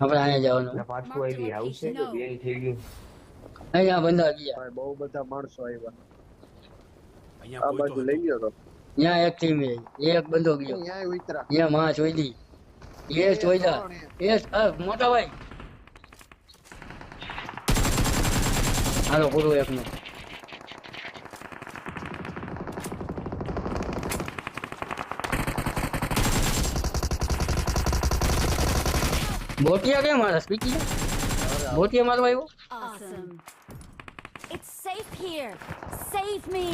આપણે અહીંયા જવાનું. પાછું આવી આવશે કે બે થઈ ગયું? અહીંયા બંધા ગયા. બહુ બધા માણસો આવ્યા. અહીંયા આ કોઈ બાજુ તો લઈ ગયો તો. ત્યાં એક ટીમ એક બંધો ગયો. ત્યાં ઉતરા. અહીંયા માં ચોઈદી એ? ચોઈદા એ મોટા ભાઈ. હાલો પૂરું એકનું બોટિયા કે મારા સ્પીકી બોટિયા મારવા આવ્યો Awesome. It's safe here. Save me.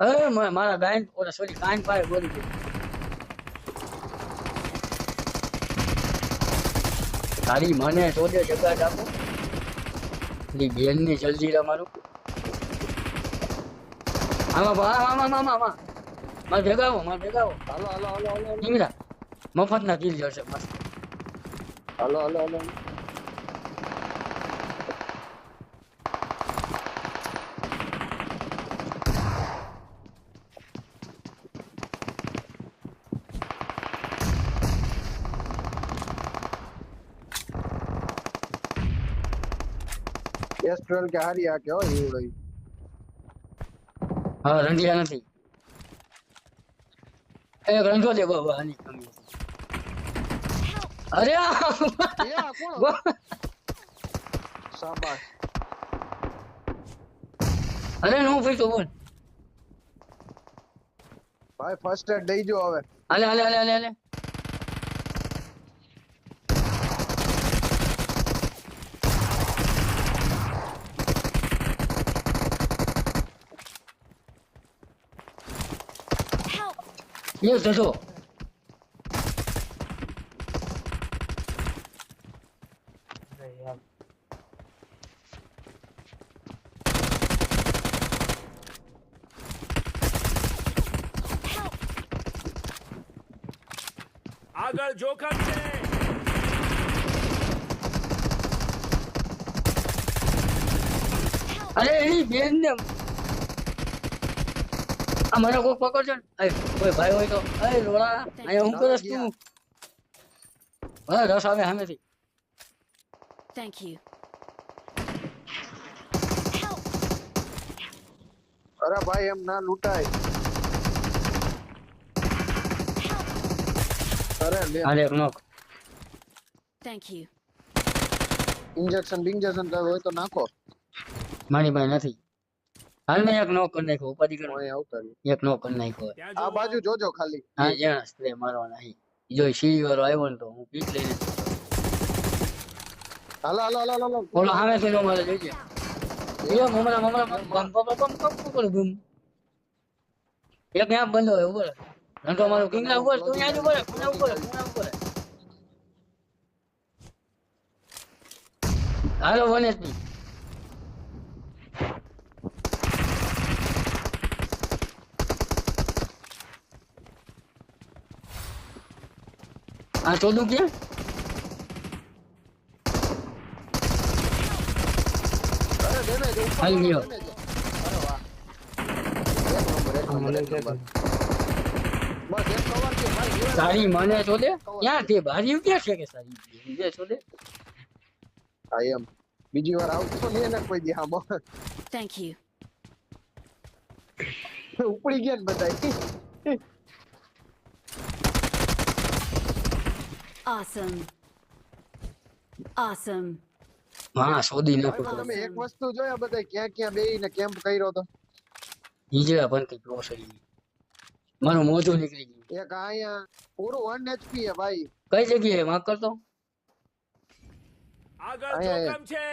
અરે મા- મારા ગાયન ઓલા સોરી કાન પાસે બોલી ગઈ તારી મને ચોદે જગા આપો. એની બેનની જલ્દી રમારું આમાં બા- આમાં આમાં આમાં આમાં. મારે મા આવો મારે ભેગા આવો. હાલો હાલો હાલો હાલો ટીંગરા મફત ના કિલ જશે મસ્ત હાલો હાલો હાલો એસ ટ્વેલ કે હારી આ કે હો ઈવડો ઈ. હા રંડિયા નથી એ રંડો દે બાબા આની કમી અરે શાબાશ. અરે નો પૈસો બોલ. ભાઈ ફર્સ્ટ એડ દઈજો હવે. હાલે હાલે હાલે હાલે હાલે. એ જજો. આગળ જોખમ છે. અરે એની બેન ને આ મને કોઈ પકડજો ને. કોઈ ભાઈ હોય તો. અરે લોડા અહીંયા હું કરસ તું? હા રસ આવે સામેથી. થેન્ક યુ અરે ભાઈ એમ ના લૂંટાય. અરે નોક થેન્ક યુ ઇન્જેક્શન બિન્જેક્શન કઈ હોય તો નાખો મારી પાસે નથી હાલ મેં એક નોક કરી નાખ્યો ઉપાધિ કરો અહીં આવતા એક નોક કરી નાખ્યો આ બાજુ જોજો ખાલી હા જ્યાં સ્પ્રે મારવાના અહીં જો સીડી વાળો આવ્યો ને તો હું પીટ લઈને હાલો હાલો હાલો હાલો બોલો હામે નો મારે જોઈજે એ મમરા મમરા બમ બમ બમ બમ બમ બમ બમ એક બંધ હોય ઉપર ધંધો મારો કિંગલા ઉપર તું જ ઉપર ખૂણા ઉપર ખૂણા ઉપર હાલો વન એચપી આ ચોદું ક્યાં હાલ ગયો. દેને સારી મને ચોદે ક્યાં તે બારી ક્યાં છે કે સારી? બીજે ચોદે આઈ એમ. બીજી વાર આવતો નહીં ને કોઈ દી હામો થેન્ક યુ ઉપડી ગયા ને બધા Awesome. Awesome. હા શોધી નાખો. તમે એક વસ્તુ જોયા બધા ક્યાં ક્યાં બેહીને કેમ્પ કર્યો તો? હિજડા બનતી ગ્રોસરી મારું મોજું નીકળી ગયું. એક અહીંયા પૂરું વન એચપી હે ભાઈ. કઈ જગ્યાએ? માફ કરતો આગળ જોખમ છે.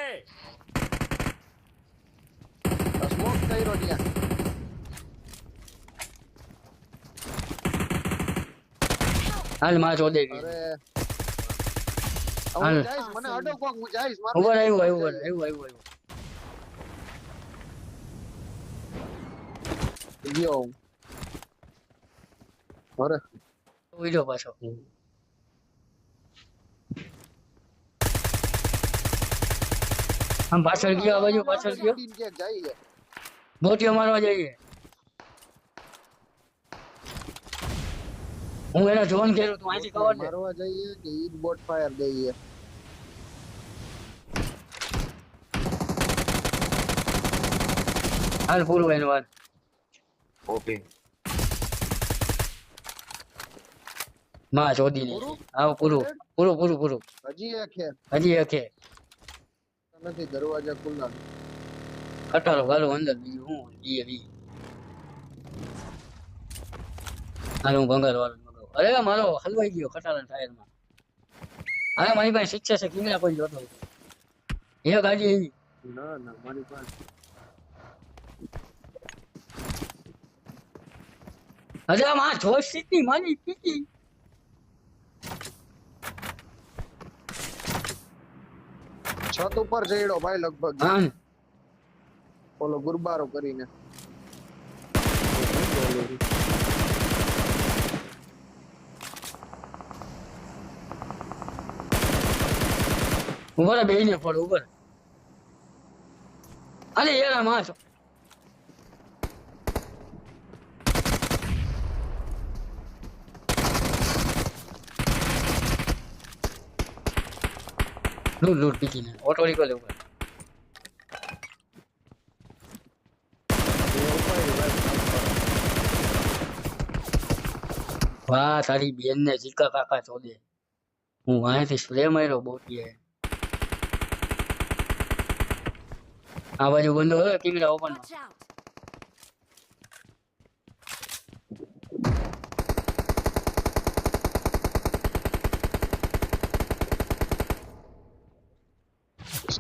સ્મોક કર્યો ત્યાં. હાલમાં ચોદે ગઈ અરે. હાલ. હું જઈશ મને અડો કોક હું જઈશ મારું ઉપર આવ્યું આવ્યું આવ્યું આવ્યું આવ્યું. ગયો હું અરે ઉડ્યો પાછો આમ પાછળ ગયો આ બાજુ પાછળ ગયો ઉડીને ક્યાંક જાય મોટીઓ મારવા જઈએ હું એનો જોન ખેલું તું અહીંથી કવર દે મારવા જઈએ કે ઈ બોટ ફાયર દઈએ હાલ પૂરું એનું વાત ઓકે માં ચોદી ની આવ પૂરું પૂરું પૂરું પૂરું હજી અખે હજી અખે નથી દરવાજા ખુલ્લા કટારો ગાલો અંદર બીજું હું ઈએ બી હાલ હું ભંગાર વાળો મગાવું અરે મારો હલવાઈ ગયો કટારા ટાયરમાં અરે મારી પાસે શિક્ષા છે કિંગડા કોઈ જોતો એ ગાડી એવી ના ના મારી પાસે અરે માં જોશ સીટની મારી પીકી છત ઉપર ચડ્યો ભાઈ લગભગ. ઓલો ગુરબારો કરીને. ઊભા બેહીને ફળ ઉભર અરે યાર આમ લૂટ લૂટ પીકીને ઓટો રીકો લેવું વાહ, તારી બેન ને જીકા કાકા ચોદે હું અહીંથી સ્પ્રે માર્યો બોટીએ. આ બાજુ બંધો હોય કેમેરા ઓપન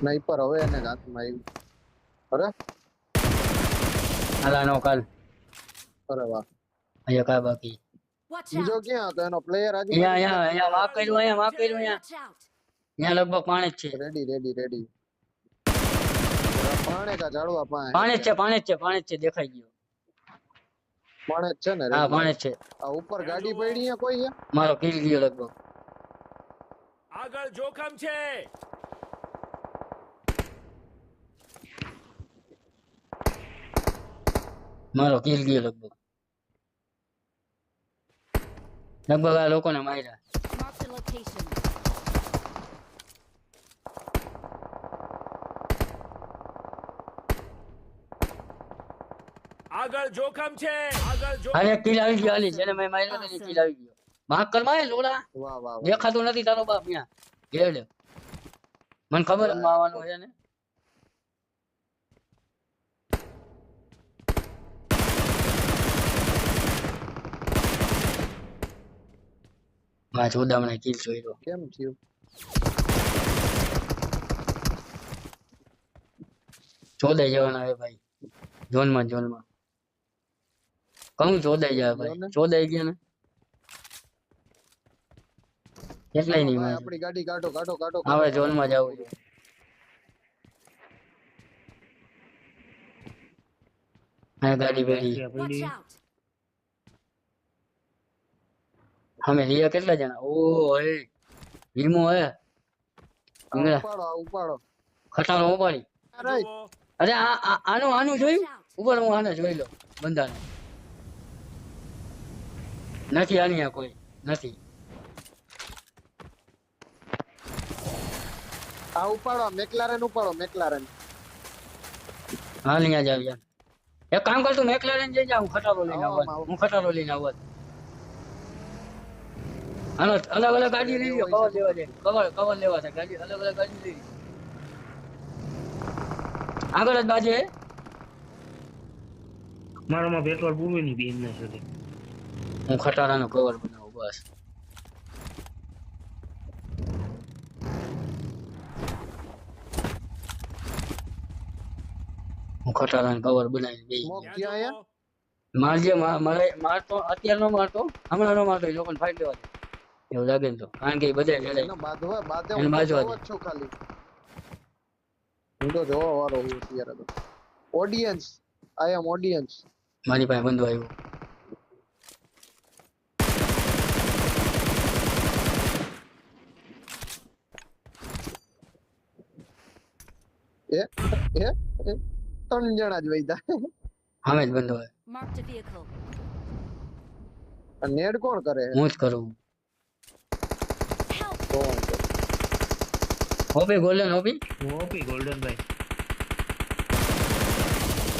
સ્નાઈપર હવે એને હાથમાં મારી અરે? હાલાનો કાલ અરે વાહ. અહીંયા કા બાકી. બીજો ક્યાં હતો? એનો પ્લેયર આજે અહીંયા અહીંયા અહીંયા વાહ કર્યું અહીંયા વાહ કર્યું અહીંયા. અહીંયા લગભગ પાણી જ છે. રેડી રેડી રેડી પાણે કા ઝાડવા પાણે પાણી જ છે પાણી જ છે પાણી જ છે દેખાઈ ગયો. પાણે જ છે ને હા પાણે પાણી છે. આ ઉપર ગાડી પડી છે કોઈ છે? મારો કિલ ગયો લગભગ. આગળ જોખમ છે. મારો કિલ ગયો લગભગ. લગભગ આ લોકોને માર્યા. આગળ જોખમ છે. આગળ જોખમ અરે કિલ આવી ગયો હાલી જેને મેં માર્યો ને કિલ આવી ગયો. માફ કર માય લોડા વાહ વાહ. દેખાતો નથી તારો બાપ અહીંયા. મને ખબર આવવાનું છે ને માં ચોદામણે કિલ જોઈ કેમ થયું ચોદાઈ જવાના હવે ભાઈ ઝોનમાં ઝોનમાં કહું ચોદાઈ જાય જોને. ભાઈ ચોદાઈ ગયા ને એટલાય નહીં ભાઈ, મારે આપણી ગાડી કાઢો કાઢો કાઢો હવે ઝોનમાં જવું છે હા ગાડી પેલી અમે હિયા કેટલા જણા? ઓ હે. વીમો હે. ઉપાડો ઉપાડો. ખટારો ઉપાડી. અરે આ આનું આનું જોયું. ઉપર હું આને જોઈ લો બંધાને. નથી આની આ કોઈ નથી. આ ઉપાડો મેકલારન ઉપાડો મેકલારન. હાલ અહીંયા જાવ યાર એક કામ કર તું મેકલારન જઈ જા હું ખટારો લઈને આવું આવો. હું ખટારો લઈને આવવા હાલો અલગ અલગ ગાડી લઈ લો કવર લેવા દે. કવર કવર લેવા છે. ગાડી અલગ અલગ ગાડી લઈ. આગળ જ બાજે. મારામાં પેટ્રોલ પૂરું નહીં બેન ના સુધી હું ખટારાનો કવર બનાવું બસ. હું ખટારાનો કવર બનાવી ત્યાં ક્યાં આયા. મારજે મારે મારતો અત્યારનો મારતો હમણાં નો મારતો એ લોકોને ફાઈટ લેવા દે. એવું લાગે તો. કારણ કે બધે લડાઈ એનો બાંધવા બાંધે હું છું ખાલી. હું તો જોવા વાળો હું અત્યારે તો. ઓડિયન્સ આઈ એમ ઓડિયન્સ મારી પાસે બંધો આવ્યો. એ એ ત્રણ જણા જ વૈદા સામે જ બંધો a નેડ કોણ કરે? હું જ કરું. Help! તો હું કરું. ઓપી ગોલ્ડન ઓપી હું ઓપી ગોલ્ડન ભાઈ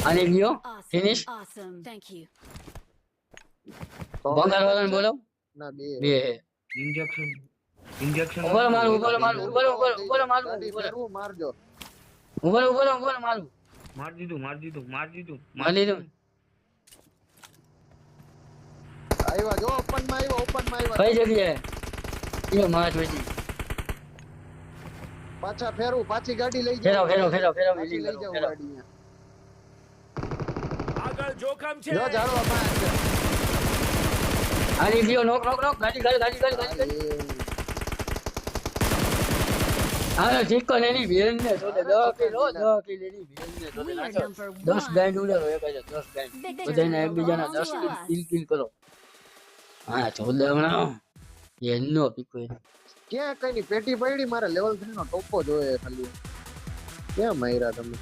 આની ગયો Awesome. Finish? Awesome. Thank you. તો બંગાળ વાળાને બોલો ના બે બે ઇન્જેક્શન ઇન્જેક્શન ઊભો રહો મારું ઊભો રહો મારું ઊભો રહો ઊભો રહો ઊભો રહો મારું ગાડી ઊભો રહો ફેરવું મારજો ઊભો રહો ઊભો રહો ઊભો રહો મારું માર દીધું માર દીધું માર દીધું મારી લીધું આવ્યા માં જોઈતી પાછા ફેરવું પાછી ગાડી લઈ જાવ ફેરો ફેરો ફેરવો ફેરવો પાછી ઈલી લઈ કરો, ગાડી આગળ જોખમ છે. જો ઝાડવા માં છે. આની ગયો નોક નોક નોક ગાડી ગાડી ગાડી ગાડી ગાડી ગાડી. એ, આનો ઠીકો એની બેન ને તો દસ કિલો દસ કિલો બેન ને તો ગાંડ ઉડાડો એક ગાંડ બધાને એકબીજાના. કિલ કિલ કરો. હા ચોદામણા એનો પીકો ક્યાં કઈ ની પેટી પડી, મારે લેવલ 3 નો ટોપો જોઈએ ખાલી. ક્યાં માર્યા તમે?